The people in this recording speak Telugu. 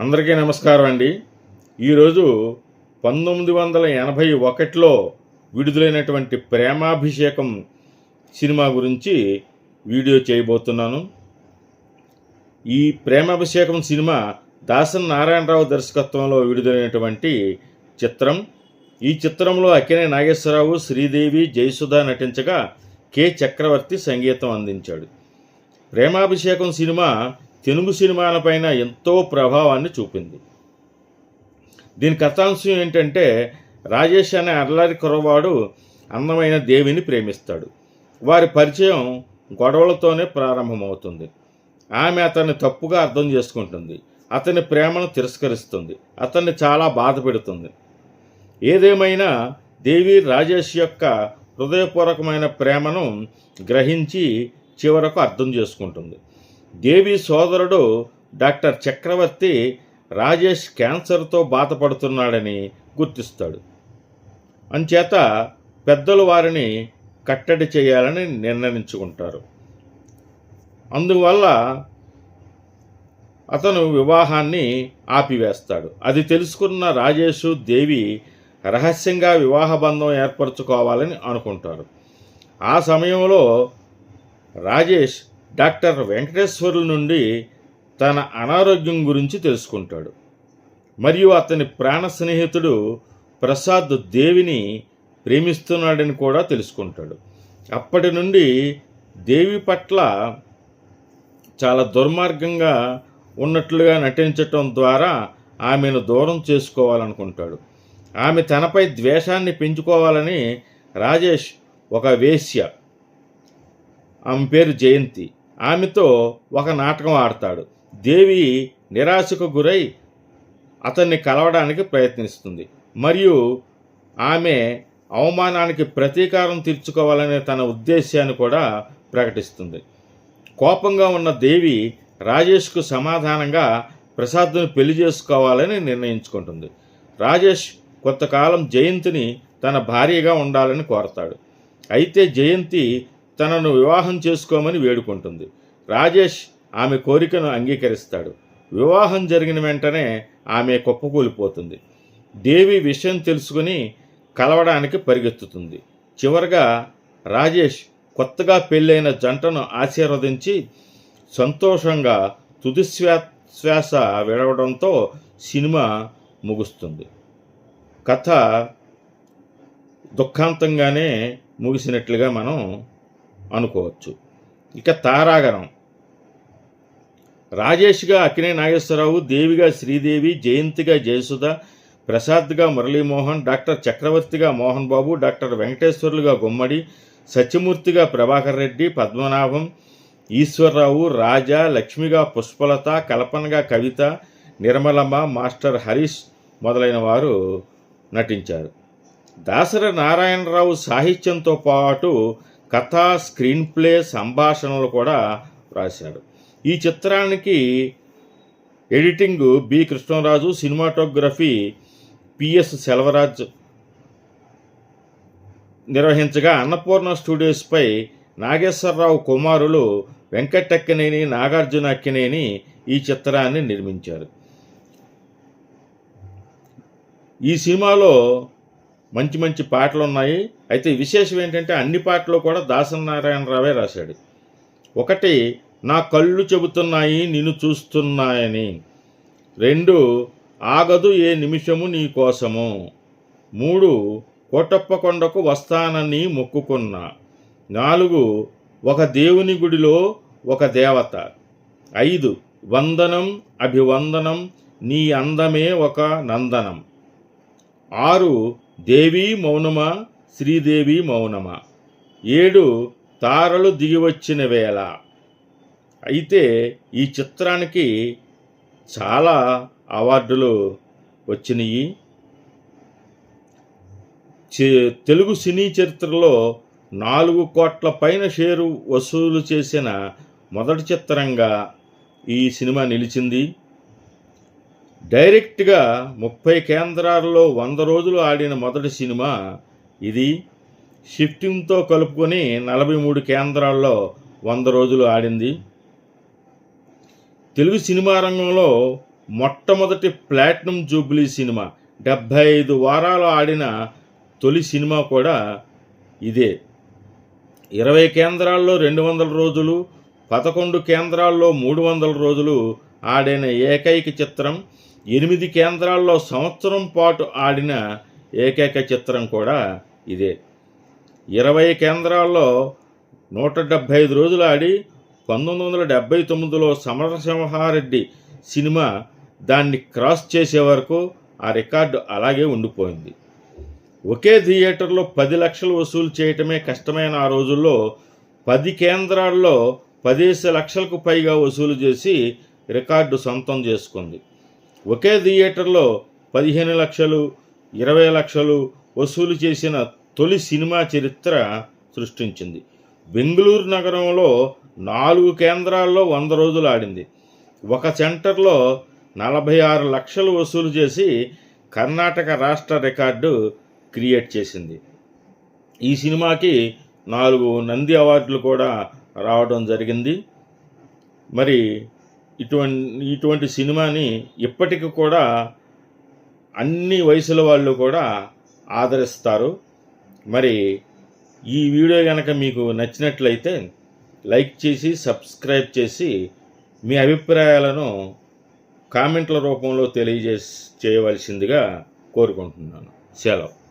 అందరికీ నమస్కారం అండి. ఈరోజు పంతొమ్మిది వందల ఎనభై ఒకటిలో విడుదలైనటువంటి ప్రేమాభిషేకం సినిమా గురించి వీడియో చేయబోతున్నాను. ఈ ప్రేమాభిషేకం సినిమా దాసన్ నారాయణరావు దర్శకత్వంలో విడుదలైనటువంటి చిత్రం. ఈ చిత్రంలో అక్కినే నాగేశ్వరరావు శ్రీదేవి జయసుధ నటించగా కె. చక్రవర్తి సంగీతం అందించాడు. ప్రేమాభిషేకం సినిమా తెలుగు సినిమాలపైన ఎంతో ప్రభావాన్ని చూపింది. దీని కథాంశం ఏంటంటే రాజేష్ అనే అల్లరి కురవాడు అందమైన దేవిని ప్రేమిస్తాడు. వారి పరిచయం గొడవలతోనే ప్రారంభమవుతుంది. ఆమె అతన్ని తప్పుగా అర్థం చేసుకుంటుంది. అతని ప్రేమను తిరస్కరిస్తుంది. అతన్ని చాలా బాధ పెడుతుంది. ఏదేమైనా దేవి రాజేష్ యొక్క హృదయపూర్వకమైన ప్రేమను గ్రహించి చివరకు అర్థం చేసుకుంటుంది. దేవి సోదరుడు డాక్టర్ చక్రవర్తి రాజేష్ క్యాన్సర్తో బాధపడుతున్నాడని గుర్తిస్తాడు. అంచేత పెద్దలు వారిని కట్టడి చేయాలని నిర్ణయించుకుంటారు. అందువల్ల అతను వివాహాన్ని ఆపివేస్తాడు. అది తెలుసుకున్న రాజేషు దేవి రహస్యంగా వివాహ బంధం ఏర్పరచుకోవాలని అనుకుంటారు. ఆ సమయంలో రాజేష్ డాక్టర్ వెంకటేశ్వరుల నుండి తన అనారోగ్యం గురించి తెలుసుకుంటాడు. మరియు అతని ప్రాణ స్నేహితుడు ప్రసాద్ దేవిని ప్రేమిస్తున్నాడని కూడా తెలుసుకుంటాడు. అప్పటి నుండి దేవి పట్ల చాలా దుర్మార్గంగా ఉన్నట్లుగా నటించటం ద్వారా ఆమెను దూరం చేసుకోవాలనుకుంటాడు. ఆమె తనపై ద్వేషాన్ని పెంచుకోవాలని రాజేష్ ఒక వేశ్య ఆమె పేరు జయంతి. ఆమెతో ఒక నాటకం ఆడతాడు. దేవి నిరాశకు గురై అతన్ని కలవడానికి ప్రయత్నిస్తుంది. మరియు ఆమె అవమానానికి ప్రతీకారం తీర్చుకోవాలనే తన ఉద్దేశాన్ని కూడా ప్రకటిస్తుంది. కోపంగా ఉన్న దేవి రాజేష్కు సమాధానంగా ప్రసాద్ను పెళ్ళి చేసుకోవాలని నిర్ణయించుకుంటుంది. రాజేష్ కొంతకాలం జయంతిని తన భార్యగా ఉండాలని కోరతాడు. అయితే జయంతి తనను వివాహం చేసుకోమని వేడుకుంటుంది. రాజేష్ ఆమె కోరికను అంగీకరిస్తాడు. వివాహం జరిగిన వెంటనే ఆమె కుప్పకూలిపోతుంది. దేవి విషయం తెలుసుకుని కలవడానికి పరిగెత్తుతుంది. చివరగా రాజేష్ కొత్తగా పెళ్ళైన జంటను ఆశీర్వదించి సంతోషంగా తుదిశ్వా శ్వాస విడవడంతో సినిమా ముగుస్తుంది. కథ దుఃఖాంతంగానే ముగిసినట్లుగా మనం అనుకోవచ్చు. ఇక తారాగణం. రాజేష్గా అక్కినే నాగేశ్వరరావు దేవిగా శ్రీదేవి జయంతిగా జయసుధ ప్రసాద్గా మురళీమోహన్ డాక్టర్ చక్రవర్తిగా మోహన్ బాబు డాక్టర్ వెంకటేశ్వర్లుగా గుమ్మడి సత్యమూర్తిగా ప్రభాకర్ రెడ్డి పద్మనాభం ఈశ్వరరావు రాజా లక్ష్మిగా పుష్పలత కల్పనగా కవిత నిర్మలమ్మ మాస్టర్ హరీష్ మొదలైన వారు నటించారు. దాసరి నారాయణరావు సాహిత్యంతో పాటు కథ స్క్రీన్ ప్లే సంభాషణలు కూడా రాశాడు. ఈ చిత్రానికి editing B. Krishnaraju cinematography PS Selvaraj నిర్వహించగా అన్నపూర్ణ స్టూడియోస్పై నాగేశ్వరరావు కుమారులు వెంకటక్కినేని నాగార్జున అక్కినేని ఈ చిత్రాన్ని నిర్మించారు. ఈ సినిమాలో మంచి మంచి పాటలు ఉన్నాయి అయితే విశేషం ఏంటంటే అన్ని పాటలు కూడా దాసనారాయణరావే రాశాడు. ఒకటి నా కళ్ళు చెబుతున్నాయి నిన్ను చూస్తున్నాయని. రెండు ఆగదు ఏ నిమిషము నీ కోసము. మూడు కోటప్పకొండకు వస్తానని మొక్కుకున్నా. నాలుగు ఒక దేవుని గుడిలో ఒక దేవత. ఐదు వందనం అభివందనం నీ అందమే ఒక నందనం. ఆరు దేవి మౌనమా? శ్రీదేవి మౌనమా? ఏడు తారలు దిగివచ్చిన వేళ. అయితే ఈ చిత్రానికి చాలా అవార్డులు వచ్చినాయి. చే- తెలుగు సినీ చరిత్రలో నాలుగు కోట్ల పైన షేరు వసూలు చేసిన మొదటి చిత్రంగా ఈ సినిమా నిలిచింది. డైరెక్ట్గా ముప్పై కేంద్రాల్లో వంద రోజులు ఆడిన మొదటి సినిమా ఇది. షిఫ్టింగ్తో కలుపుకొని నలభై మూడు కేంద్రాల్లో వంద రోజులు ఆడింది. తెలుగు సినిమా రంగంలో మొట్టమొదటి ప్లాటినం జూబ్లీ సినిమా. డెబ్భై ఐదు వారాలు ఆడిన తొలి సినిమా కూడా ఇదే. ఇరవై కేంద్రాల్లో రెండు వందల రోజులు పదకొండు కేంద్రాల్లో మూడు వందల రోజులు ఆడిన ఏకైక చిత్రం ఎనిమిది కేంద్రాల్లో సంవత్సరం పాటు ఆడిన ఏకైక చిత్రం కూడా ఇదే. ఇరవై కేంద్రాల్లో నూట డెబ్భై ఐదు రోజులు ఆడి పంతొమ్మిది వందల డెబ్భై తొమ్మిదిలో సమరసింహారెడ్డి సినిమా దాన్ని క్రాస్ చేసే వరకు ఆ రికార్డు అలాగే ఉండిపోయింది. ఒకే థియేటర్లో పది లక్షలు వసూలు చేయటమే కష్టమైన ఆ రోజుల్లో పది కేంద్రాల్లో పదిహేను లక్షలకు పైగా వసూలు చేసి రికార్డు సొంతం చేసుకుంది. ఒకే థియేటర్లో పదిహేను లక్షలు ఇరవై లక్షలు వసూలు చేసిన తొలి సినిమా చరిత్ర సృష్టించింది. బెంగళూరు నగరంలో నాలుగు కేంద్రాల్లో వంద రోజులు ఆడింది. ఒక సెంటర్లో నలభై ఆరు లక్షలు వసూలు చేసి కర్ణాటక రాష్ట్ర రికార్డు క్రియేట్ చేసింది. ఈ సినిమాకి నాలుగు నంది అవార్డులు కూడా రావడం జరిగింది. మరి ఇటువంటి ఇటువంటి సినిమాని ఇప్పటికి కూడా అన్ని వయసుల వాళ్ళు కూడా ఆదరిస్తారు. మరి ఈ వీడియో కనుక మీకు నచ్చినట్లయితే లైక్ చేసి సబ్స్క్రైబ్ చేసి మీ అభిప్రాయాలను కామెంట్ల రూపంలో తెలియజేసి చేయవలసిందిగా కోరుకుంటున్నాను. సెలవు.